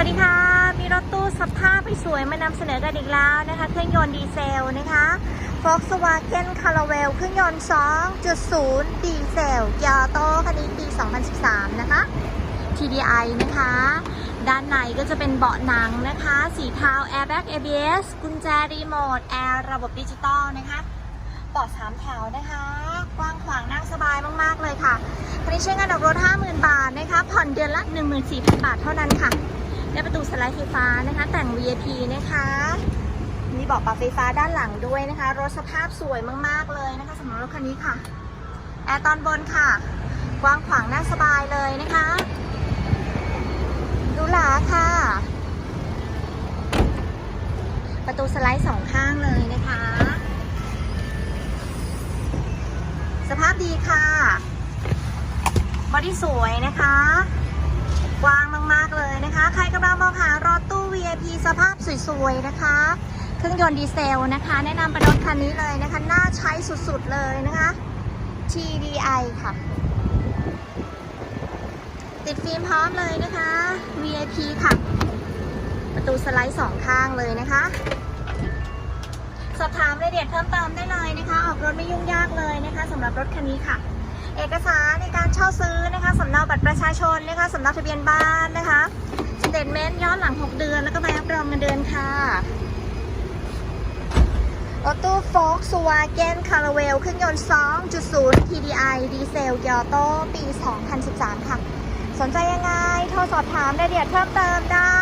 สวัสดีค่ะ มีรถตู้สภาพสวยมานำเสนอกันอีกแล้วนะคะ เครื่องยนต์ดีเซลนะคะ Volkswagen Caravelle เครื่องยนต์ 2.0 ดีเซลยาโตคันนี้ปี 2013 นะคะ TDI นะคะ ด้านในก็จะเป็นเบาะหนังนะคะ สีเทา Airbag ABS กุญแจรีโมท แอร์ ระบบดิจิตอลนะคะเบาะสามแถวนะคะ กว้างขวางนั่งสบายมาก ๆ เลยค่ะคันนี้ใช้งานออกรถ 50,000 บาทนะคะ ผ่อนเดือนละ 14,000 บาทเท่านั้นค่ะ ได้ประตูสไลด์ไฟฟ้านะคะ แต่ง VIP นะคะ มีเบาะปรับไฟฟ้าด้านหลังด้วยนะคะ รถสภาพสวยมากๆเลยนะคะสำหรับรถคันนี้ค่ะ แอร์ตอนบนค่ะ กว้างขวางนั่งสบายเลยนะคะดูหลาค่ะ ประตูสไลด์สองข้างเลยนะคะ สภาพดีค่ะบอดี้สวยนะคะ กว้างมาก ๆ เลยนะคะ ใครกำลังมองหารถตู้ VIP สภาพสวย ๆ นะคะ เครื่องยนต์ดีเซลนะคะ แนะนำเป็นรถคันนี้เลยนะคะ น่าใช้สุด ๆ เลยนะคะ TDI ค่ะ ติดฟิล์มพร้อมเลยนะคะ VIP ค่ะ ประตูสไลด์สองข้างเลยนะคะ สอบถามรายละเอียดเพิ่มเติมได้เลยนะคะ ออกรถไม่ยุ่งยากเลยนะคะสำหรับรถคันนี้ค่ะ เอกสารในการเช่าซื้อนะคะสำเนาบัตรประชาชนนะคะสำเนาทะเบียนบ้านนะคะสเตทเมนต์ย้อนหลัง 6 เดือน แล้วก็ใบรับรองเงินเดือนค่ะรถตู้โฟล์กสวาเกนคาราเวลเครื่องยนต์ 2.0 TDI ดีเซลยอโต้ปี 2013 ค่ะ สนใจยังไง โทรสอบถามรายละเอียดเพิ่มเติมได้